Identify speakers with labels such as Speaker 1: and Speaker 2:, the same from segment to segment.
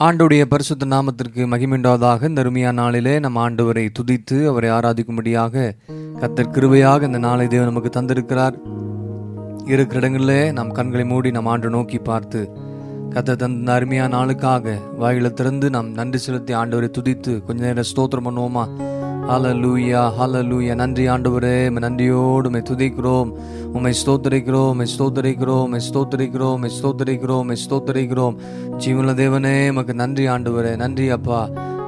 Speaker 1: ஆண்டுடைய பரிசுத்த நாமத்திற்கு மகிமிண்டாவதாக இந்த அருமையான நாளிலே நம் ஆண்டவரை துதித்து அவரை ஆராதிக்கும்படியாக கத்தர் கிருபையாக இந்த நாளை தேவன் நமக்கு தந்திருக்கிறார். இருக்கிற இடங்களிலே நாம் கண்களை மூடி நம் ஆண்டு நோக்கி பார்த்து கத்தர் தந்த இந்த அருமையான நாளுக்காக வாயில திறந்து நாம் நன்றி செலுத்தி ஆண்டவரை துதித்து கொஞ்ச நேரம் ஸ்தோத்திரம் பண்ணுவோமா? ஹலலூயா ஹலலூயா நன்றி ஆண்டவரே நன்றியோடு உமை துதிக்கிறோம். உமை ஸ்தோத்தரிக்கிறோம் உமை ஸ்தோத்தரிக்கிறோம் உமை ஸ்தோத்தரிக்கிறோம் உமை ஸ்தோத்தரிக்கிறோம் உமை ஸ்தோத்தரிக்கிறோம். ஜீவன தேவனே உமக்கு நன்றி ஆண்டவரே நன்றி அப்பா.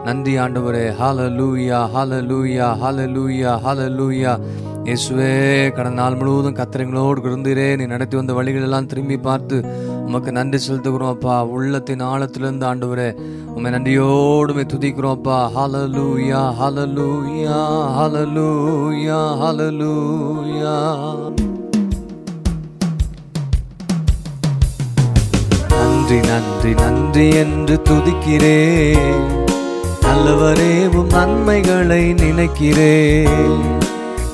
Speaker 1: நன்றி ஆண்டவரே ஹலலூயா ஹலலூயா ஹலலூயா ஹலலூயா இயேசுவே கடந்த நாள் முழுவதும் கத்திரங்களோடு இருந்தீரே நீ நடத்தி வந்த வழிகளெல்லாம் திரும்பி பார்த்து உமக்கு நன்றி செலுத்துகிறோம் அப்பா. உள்ளத்தின் ஆழத்திலிருந்து ஆண்டவரே உண்மை நன்றியோடுமே உம்மை துதிக்கிறோம் அப்பா. ஹலலூயா ஹலலூயா ஹலலூயா ஹalleluya நன்றி நன்றி நன்றி என்று துதிக்கிறேன். நல்லவரே உம் நன்மைகளை நினைக்கிறேன்.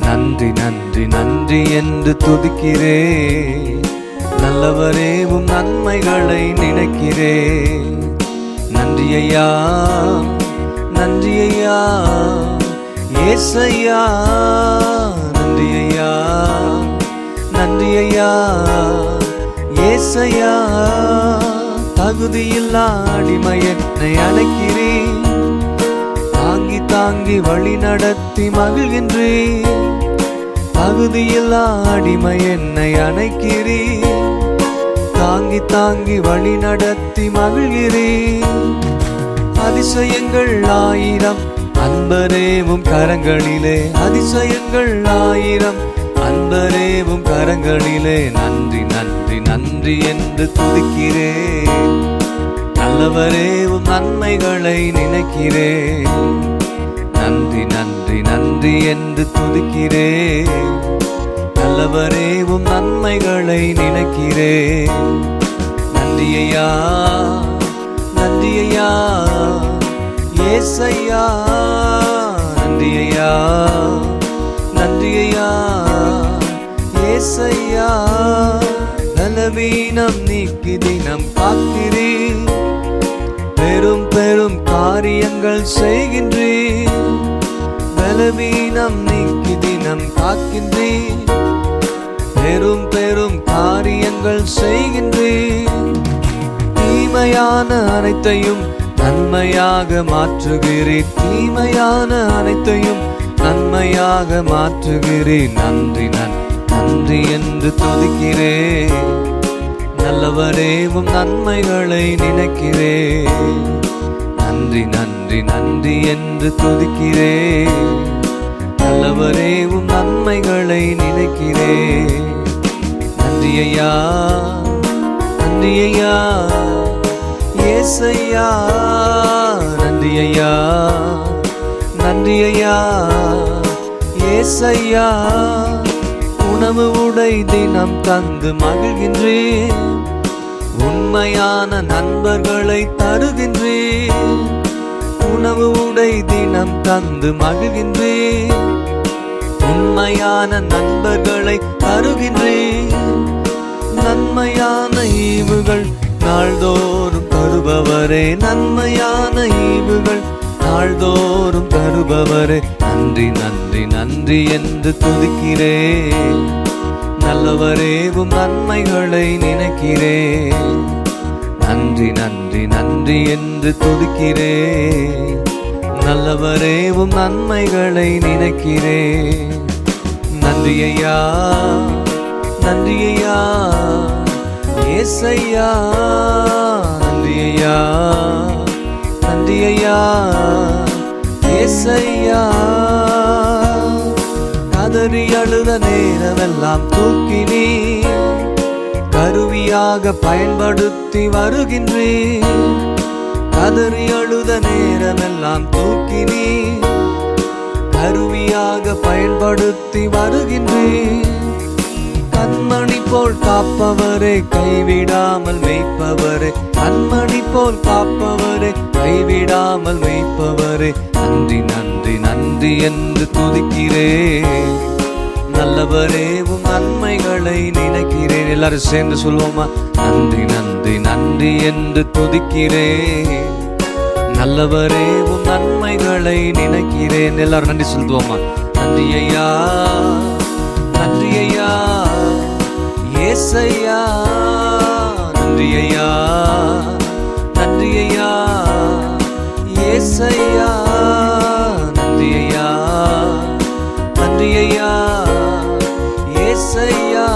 Speaker 1: நன்றி நன்றி நன்றி என்று துதிக்கிறேன். நல்லவரே நன்மைகளை நினைக்கிறேன். நன்றி ஐயா நன்றி ஐயா ஏசையா? நன்றி ஐயா நன்றி ஐயா ஏசையா? தகுதியில்லா அடிமை என்னை அழைக்கிறேன் தாங்கி தாங்கி வழி நடத்தி மகிழ்கின்றேன். தகுதியில்லா அடிமை என்னை அணைக்கிறேன். தாங்கி தாங்கி வழி நடத்தி மகிழ்கிறேன். அதிசயங்கள் ஆயிரம் அன்பரேவும் கரங்களிலே. அதிசயங்கள் ஆயிரம் அன்பரேவும் கரங்களிலே. நன்றி நன்றி நன்றி என்று துதிக்கிறேன். நல்லவரேவும் நன்மைகளை நினைக்கிறேன். நன்றி நன்றி நன்றி என்று துதிக்கிறேன். நல்லவரேவும் நன்மைகளை நினைக்கிறேன் நன்றியையா நன்றியையா ஏசையா நன்றியையா நன்றியையா ஏசையா. நலவீனம் நீக்கி தினம் காக்கிறேன் பெரும் பெரும் காரியங்கள் செய்கின்றேன் பலவீனம் நீக்கி தினம் காக்கின்றேன் பெரும் பெரும் காரியங்கள் செய்கின்றேன். தீமையான அனைத்தையும் நன்மையாக மாற்றுகிறேன். தீமையான அனைத்தையும் நன்மையாக மாற்றுகிறேன். நன்றி நன் நன்றி என்று துதிக்கிறேன். நல்லவரேவும் நன்மைகளை நினைக்கிறேன். நன்றி நன்றி நன்றி என்று துதிக்கிறேன். நல்லவரேவும் நன்மைகளை நினைக்கிறேன். நன்றியையா நன்றியையா ஏசையா நன்றி நன்றியையா ஏசையா உணவு உடை தினம் தந்து மகிழ்கின்றேன். உண்மையான நண்பர்களை தருகின்றேன். உணவு உடை தினம் தந்து மகிழ்கின்றேன். உண்மையான நண்பர்களை தருகின்றேன். நன்மையான ஈவுகள் நாள்தோறும் தருபவரே நன்மையான ஈவுகள் நாள்தோறும் தருபவரே. நன்றி நன்றி நன்றி என்று துதிக்கிறேன். நல்லவரேவும் நன்மைகளை நினைக்கிறேன். நன்றி நன்றி நன்றி என்று துதிக்கிறேன். நல்லவரேவும் நன்மைகளை நினைக்கிறேன். நன்றி ஐயா நன்றி ஐயா ஏசையா? நன்றி ஐயா நன்றி ஐயா ஏசையா? கதறி அழுத நேரமெல்லாம் தூக்கி நீ கருவியாக பயன்படுத்தி வருகின்றேன் கதறி அழுத நேரமெல்லாம் தூக்கி நீ கருவியாக பயன்படுத்தி வருகின்றேன் கண்மணி போல் காப்பவரே கைவிடாமல் மெய்ப்பவரே. கண்மணி போல் காப்பவரே கைவிடாமல் மெய்ப்பவரே. நன்றி நன்றி நன்றி என்று துதிக்கிறே. நல்லவரே உம் நன்மைகளை நினைக்கிறேன். எல்லாரும் சேர்ந்து சொல்லுவோமா நன்றி நன்றி நன்றி என்று துதிக்கிறேன் நல்லவரே உன் நன்மைகளை நினைக்கிறேன். எல்லாரும் நன்றி சொல்லுவோமா நன்றி ஐயா நன்றி ஐயா. ஏசையா நன்றி ஐயா நன்றி ஐயா ஏசையா? நன்றி ஐயா நன்றி ஐயா ஏசையா?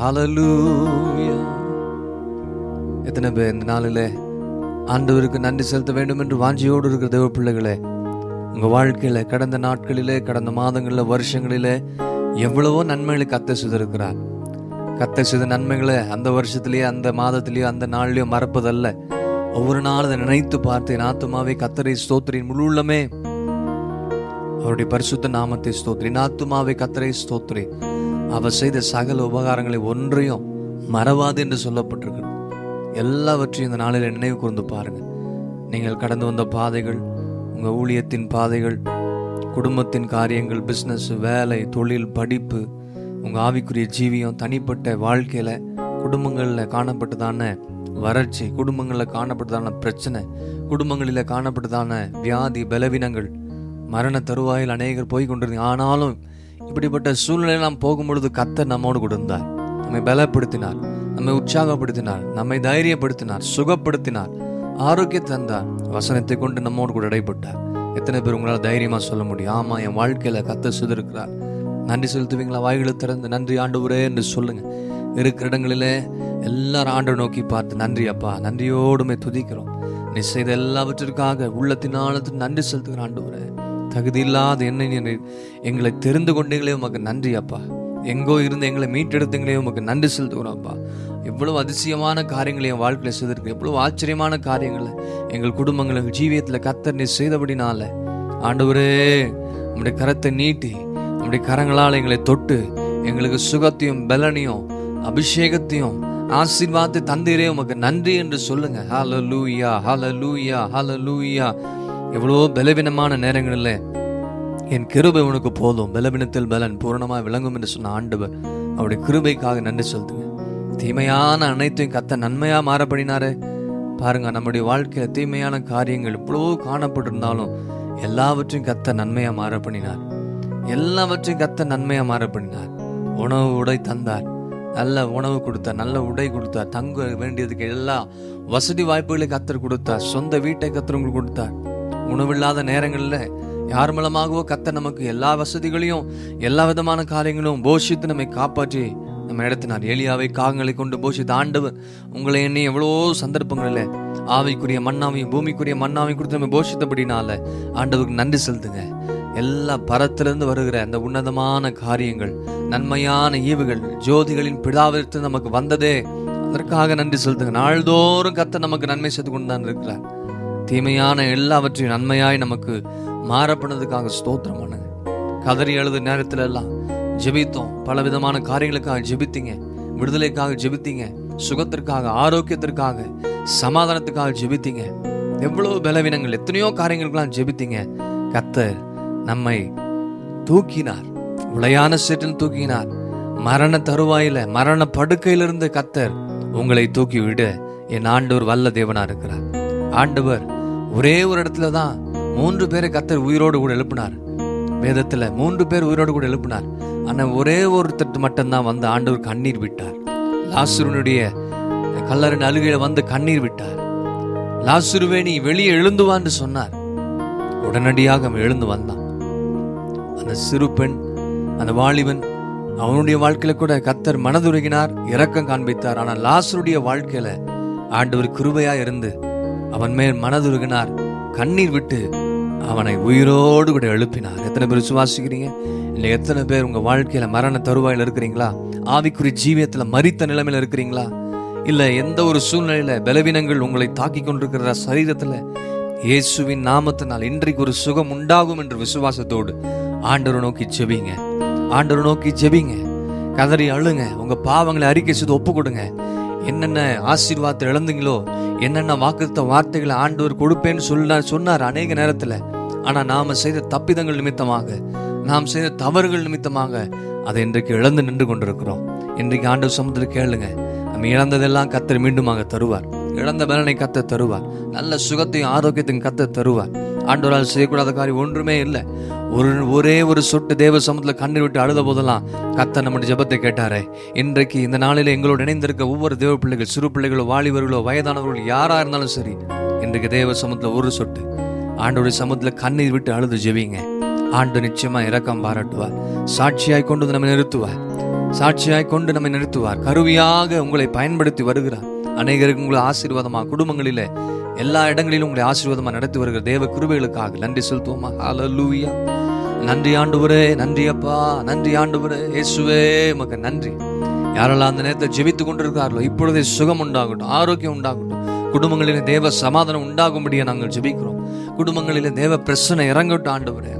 Speaker 1: ஹalleluya. எத்தனை பேர் இந்த நாளில் ஆண்டவருக்கு நன்றி செலுத்த வேண்டும் என்று வாஞ்சியோடு இருக்கிற தேவ பிள்ளைகளை உங்க வாழ்க்கையில கடந்த நாட்களிலே கடந்த மாதங்களில் வருஷங்களிலே எவ்வளவோ நன்மைகளை கத்த செய்திருக்கிறார். கத்த செய்த நன்மைகளை அந்த வருஷத்துலேயோ அந்த மாதத்துலேயோ அந்த நாள்லயோ மறப்பதல்ல. ஒவ்வொரு நாளும் அதை நினைத்து பார்த்து என் ஆத்துமாவே கத்தரை ஸ்தோத்திரின் முழு உள்ளமே. அவருடைய பரிசுத்த நாமத்தை ஸ்தோத்ரி என் கத்தரை ஸ்தோத்ரி அவர் செய்த சகல உபகாரங்களை ஒன்றையும் மறவாது என்று சொல்லப்பட்டிருக்கு எல்லாவற்றையும் இந்த நாளில் நினைவு கூர்ந்து பாருங்க. நீங்கள் கடந்து வந்த பாதைகள் உங்கள் ஊழியத்தின் பாதைகள் குடும்பத்தின் காரியங்கள் பிஸ்னஸ் வேலை தொழில் படிப்பு உங்கள் ஆவிக்குரிய ஜீவியம் தனிப்பட்ட வாழ்க்கையில் குடும்பங்களில் காணப்பட்டதான வறட்சி குடும்பங்களில் காணப்பட்டதான பிரச்சனை குடும்பங்களில் காணப்பட்டதான வியாதி பலவீனங்கள் மரண தருவாயில் அநேகர் போய் கொண்டிருந்தீங்க. ஆனாலும் இப்படிப்பட்ட சூழ்நிலையில் நாம் போகும்பொழுது கத்தர் நம்மோடு கூட இருந்தார். நம்மை பலப்படுத்தினார் நம்மை உற்சாகப்படுத்தினார் நம்மை தைரியப்படுத்தினார் சுகப்படுத்தினார். ஆரோக்கியத்தை தந்தார் வசனத்தை கொண்டு நம்மோடு கூட இடைப்பட்டார். எத்தனை பேர் உங்களால் தைரியமாக சொல்ல முடியும்? ஆமா என் வாழ்க்கையில கத்த சுதிருக்கிறார் நன்றி செலுத்துவீங்களா? வாய்களை திறந்து நன்றி ஆண்டவரே என்று சொல்லுங்க. இருக்கிற இடங்களிலே எல்லாரும் ஆண்டை நோக்கி பார்த்து நன்றி அப்பா நன்றியோடுமே துதிக்கிறோம். நீ செய்த எல்லாவற்றிற்காக உள்ளத்தின் ஆழத்தில் நன்றி செலுத்துகிற ஆண்டவரே. தகுதி இல்லாத என்ன எங்களை தெரிந்து கொண்டீங்களே உமக்கு நன்றி அப்பா. எங்கோ இருந்து எங்களை மீட்டெடுத்தீங்களே உமக்கு நன்றி செலுத்துகிறோம் அப்பா. எவ்வளவு அதிசயமான காரியங்களை என் வாழ்க்கையில் செய்திருக்கு எவ்வளவு ஆச்சரியமான காரியங்களை எங்கள் குடும்பங்கள் எங்கள் ஜீவியத்தில் கத்தர் நீ செய்தபடினால. ஆண்டவரே நம்முடைய கரத்தை நீட்டி நம்முடைய கரங்களால் எங்களை தொட்டு எங்களுக்கு சுகத்தையும் பலனையும் அபிஷேகத்தையும் ஆசீர்வாதத்தை தந்தீரே உமக்கு நன்றி என்று சொல்லுங்க. லூயா ஹால லூயா எவ்வளோ பலவீனமான நேரங்களில் என் கிருபை உனக்கு போதும். பலவீனத்தில் பலன் பூரணமாக விளங்கும் என்று சொன்ன ஆண்டவர் அவருடைய கிருபைக்காக நன்றி சொல்லுங்க. தீமையான அனைத்தையும் கத்த நன்மையா மாறப்படினாரு. பாருங்க நம்முடைய வாழ்க்கையில தீமையான காரியங்கள் இவ்வளவோ காணப்பட்டிருந்தாலும் எல்லாவற்றையும் கத்த நன்மையா மாற பண்ணினார் எல்லாவற்றையும் கத்த நன்மையா மாறப்படினார். உணவு உடை தந்தார். நல்ல உணவு கொடுத்தார் நல்ல உடை கொடுத்தார் தங்க வேண்டியதுக்கு எல்லா வசதி வாய்ப்புகளை கத்தர் கொடுத்தார் சொந்த வீட்டை கத்தர் உங்களுக்கு கொடுத்தார். உணவில்லாத நேரங்களில் யார் மூலமாகவோ கத்த நமக்கு எல்லா வசதிகளையும் எல்லா விதமான காரியங்களும் போஷித்து நம்மை காப்பாற்றி நம்ம இடத்தினார் எளியாவை காகங்களை கொண்டு போஷித்த ஆண்டவர். உங்களை என்ன எவ்வளோ சந்தர்ப்பங்களில் ஆவிக்குரிய மண்ணாவையும் பூமிக்குரிய மண்ணாவையும் கொடுத்து நம்ம போஷித்தபடினால ஆண்டவருக்கு நன்றி செலுத்துங்க. எல்லா பரத்திலிருந்து வருகிற அந்த உன்னதமான காரியங்கள் நன்மையான ஈவுகள் ஜோதிகளின் பிதாவிற்கு நமக்கு வந்ததே. அதற்காக நன்றி செலுத்துங்க. நாள்தோறும் கத்த நமக்கு நன்மை செய்து கொண்டு தான் இருக்கிறார். தீமையான எல்லாவற்றையும் நன்மையாய் நமக்கு மாறப்பட்டதுக்காக ஸ்தோத்திரம் பண்ணுங்க. கதறி எழுது நேரத்துல எல்லாம் ஜெபித்தோம். பல விதமான காரியங்களுக்காக ஜெபித்தீங்க. விடுதலைக்காக ஜெபித்தீங்க. சுகத்திற்காக ஆரோக்கியத்திற்காக சமாதானத்துக்காக ஜெபித்தீங்க. எவ்வளவு பலவீனங்கள் எத்தனையோ காரியங்களுக்கெல்லாம் ஜெபித்தீங்க. கத்தர் நம்மை தூக்கினார். உளையான சேற்றில் தூக்கினார். மரண தருவாயில மரண படுக்கையிலிருந்து கத்தர் உங்களை தூக்கி விட என் ஆண்டவர் வல்ல தேவனா இருக்கிறார். ஆண்டவர் ஒரே ஒரு இடத்துல தான் மூன்று பேரை கத்தர் உயிரோடு கூட எழுப்பினார். வேதத்தில் மூன்று பேர் உயிரோடு கூட எழுப்பினார். ஆனால் ஒரே ஒருத்தர் மட்டும்தான் வந்து ஆண்டவர் கண்ணீர் விட்டார். லாசுருனுடைய கல்லறின் அழுகையில வந்து கண்ணீர் விட்டார். லாசுருவே நீ வெளியே எழுந்து வான்னு சொன்னார். உடனடியாக அவன் எழுந்து வந்தான். அந்த சிறு பெண் அந்த வாலிபன் அவனுடைய வாழ்க்கையில கூட கத்தர் மனதுருகினார் இரக்கம் காண்பித்தார். ஆனால் லாசருடைய வாழ்க்கையில ஆண்டவர் கிருபையா இருந்து அவன் மேல் மனதுருகினார் கண்ணீர் விட்டு அவனை உயிரோடு கூட எழுப்பினார். எத்தனை பேர் விசுவாசிக்கிறீங்க? இல்லை எத்தனை பேர் உங்க வாழ்க்கையில மரண தருவாயில் இருக்கிறீங்களா? ஆவிக்குரிய ஜீவியத்தில் மறித்த நிலைமையில இருக்கிறீங்களா? இல்ல எந்த ஒரு சூழ்நிலையில பலவீனங்கள் உங்களை தாக்கி கொண்டிருக்கிற சரீரத்துல இயேசுவின் நாமத்தினால் இன்றைக்கு ஒரு சுகம் உண்டாகும் என்ற விசுவாசத்தோடு ஆண்டவர் நோக்கி ஜெபிங்க. ஆண்டவரை நோக்கி ஜெபிங்க. கதறி அழுங்க. உங்க பாவங்களை அறிக்கை செய்து ஒப்பு கொடுங்க. என்னென்ன ஆசீர்வாதத்தை இழந்தீங்களோ என்னென்ன வாக்குத்த வார்த்தைகளை ஆண்டவர் கொடுப்பேன்னு சொல்ல சொன்னார் அநேக நேரத்துல. ஆனா நாம செய்த தப்பிதங்கள் நிமித்தமாக நாம் செய்த தவறுகள் நிமித்தமாக அதை இன்றைக்கு இழந்து நின்று கொண்டிருக்கிறோம். இன்றைக்கு ஆண்டவர் சமுத்திர கேளுங்க. நம்ம இழந்ததெல்லாம் கத்தர் மீண்டுமாக தருவார். இழந்த பலனை கத்த தருவார். நல்ல சுகத்தையும் ஆரோக்கியத்தையும் கத்த தருவார். ஆண்டவரால் செய்யக்கூடாத காரியம் ஒன்றுமே இல்லை. ஒரு ஒரே ஒரு சொட்டு தேவ சமூகத்தில் கண்ணீர் விட்டு அழுத போதெல்லாம் கத்த நம்முடைய ஜெபத்தை கேட்டாரே. இன்றைக்கு இந்த நாளில் எங்களோடு இணைந்திருக்க ஒவ்வொரு தேவ பிள்ளைகள் சிறு பிள்ளைகளோ வாலிபர்களோ வயதானவர்களோ யாரா இருந்தாலும் சரி இன்றைக்கு தேவ சமூகத்தில் ஒரு சொட்டு. ஆண்டோடைய சமூகத்தில் கண்ணீர் விட்டு அழுது ஜெபிங்க. ஆண்டு நிச்சயமா இறக்கம் பாராட்டுவார். சாட்சியாய் கொண்டு வந்து நம்மை நிறுத்துவார். சாட்சியாய் கொண்டு நம்மை நிறுத்துவார். கருவியாக உங்களை பயன்படுத்தி வருகிறார். அநேகருக்கு உங்களை ஆசீர்வாதமா குடும்பங்களிலே எல்லா இடங்களிலும் உங்களை ஆசீர்வாதமாக நடத்தி வருகிற தேவ கிருபைகளுக்காக நன்றி செலுத்துவோமா? ஹalleluya நன்றி ஆண்டுவரே நன்றி அப்பா நன்றி ஆண்டுவரே இயேசுவே உமக்கு நன்றி. யாரெல்லாம் அந்த நேரத்தை ஜெபித்து கொண்டிருக்கார்களோ இப்பொழுதே சுகம் உண்டாகட்டும் ஆரோக்கியம் உண்டாகட்டும். குடும்பங்களிலே தேவ சமாதானம் உண்டாகும்படியா நாங்கள் ஜெபிக்கிறோம். குடும்பங்களிலே தேவ பிரச்சனை இறங்கட்டும் ஆண்டவரே.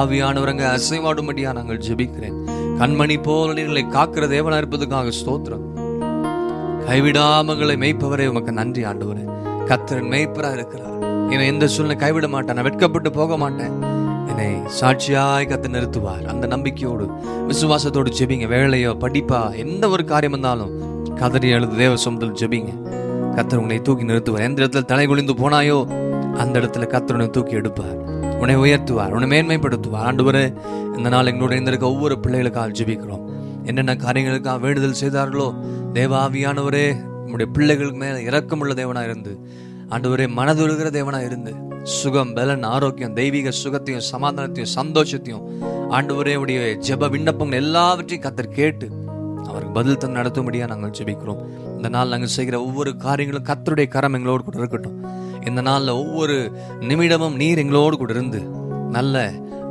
Speaker 1: ஆவியானவரங்க அசைவாடும்படியா நாங்கள் ஜெபிக்கிறேன். கண்மணி போல நீர்களை காக்கிற தேவனா இருப்பதுக்காக ஸ்தோத்திரம். கைவிடாமங்களை மெய்ப்பவரே உமக்கு நன்றி ஆண்டவரே. கத்தரன் மேய்ப்பரா இருக்கிறார். என்னை எந்த சூழ்நிலை கைவிட மாட்டேன் நான் வெட்கப்பட்டு போக மாட்டேன். என்னை சாட்சியாய் கத்து நிறுத்துவார். அந்த நம்பிக்கையோடு விசுவாசத்தோடு ஜெபிங்க. வேலையோ படிப்பா எந்த ஒரு காரியம் இருந்தாலும் கதறி எழுது தேவ சொந்தத்தில் ஜெபிங்க. கத்தர் உன்னை தூக்கி நிறுத்துவார். எந்த இடத்துல தலை குளிந்து போனாயோ அந்த இடத்துல கத்தர் தூக்கி எடுப்பார். உன்னை உயர்த்துவார். உன்னை மேன்மைப்படுத்துவார். ஆண்டவரே இந்த நாள் எங்களோட இருந்திருக்க ஒவ்வொரு பிள்ளைகளுக்காக ஜெபிக்கிறோம். என்னென்ன காரியங்களுக்காக வேண்டுதல் செய்தார்களோ தேவாவியானவரே நம்முடைய பிள்ளைகளுக்கு மேல இரக்கமுள்ள தேவனா இருந்து ஆண்டவரே மனதுருகிற தேவனா இருந்து சுகம் பலன் ஆரோக்கியம் தெய்வீக சுகத்தையும் சமாதானத்தையும் சந்தோஷத்தையும் ஆண்டவரே உடைய ஜெப விண்ணப்பங்கள் எல்லாவற்றையும் கத்தர் கேட்டு அவருக்கு பதில் தந்து நடத்தும்படியாக நாங்கள் ஜெபிக்கிறோம். இந்த நாள் நாங்கள் செய்கிற ஒவ்வொரு காரியங்களும் கத்தருடைய கரம் எங்களோடு கூட இருக்கட்டும். இந்த நாளில் ஒவ்வொரு நிமிடமும் நீர் எங்களோடு கூட இருந்து நல்ல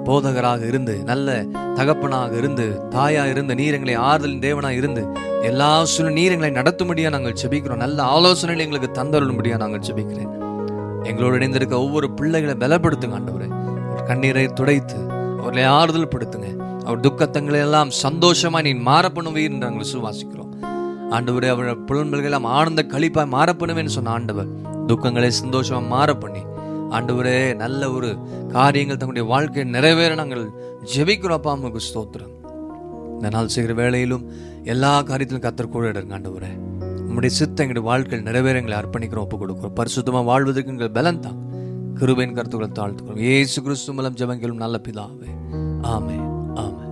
Speaker 1: போதகராக இருந்து நல்ல தகப்பனாக இருந்து தாயாக இருந்து நீர் எங்களை ஆறுதலின் தேவனாக இருந்து எல்லா சூழ்நிலை நீர் எங்களை நாங்கள் ஜெபிக்கிறோம். நல்ல ஆலோசனைகள் எங்களுக்கு தந்தருளும்படியா நாங்கள் செபிக்கிறேன் எங்களோடு இணைந்திருக்க ஒவ்வொரு பிள்ளைகளை பலப்படுத்துங்க ஆண்டவரே. கண்ணீரை துடைத்து அவர்களை ஆறுதல் படுத்துங்க அவர் துக்கத்தங்களை எல்லாம் சந்தோஷமா நீ மாற பண்ணுவீர் என்று நாங்கள் சுவாசிக்கிறோம் ஆண்டவரே அவர் புலன்கள் எல்லாம் ஆனந்த கழிப்பாய் மாற பண்ணுவேன்னு சொன்ன ஆண்டவர் துக்கங்களை சந்தோஷமா மாற பண்ணி ஆண்டவரே நல்ல ஒரு காரியங்கள் தங்களுடைய வாழ்க்கையை நிறைவேற நாங்கள் ஜெபிக்கிறோம் அப்பா நமக்கு ஸ்தோத்திரம். இந்த நாள் செய்கிற வேலையிலும் எல்லா காரியத்திலும் கத்தர் கூட இடங்க ஆண்டவரே. உங்களுடைய சித்த எங்களுடைய வாழ்க்கையில் நிறைவேற எங்களை அர்ப்பணிக்கிறோம் ஒப்பு கொடுக்கிறோம். பரிசுத்தமாக வாழ்வதற்கு எங்கள் பலன் தான். கிருபையின் கருத்துக்களை தாழ்த்துக்கிறோம். ஏசு கிறிஸ்து மூலம் ஜபங்களும் நல்ல பிதாவே. ஆமே ஆமே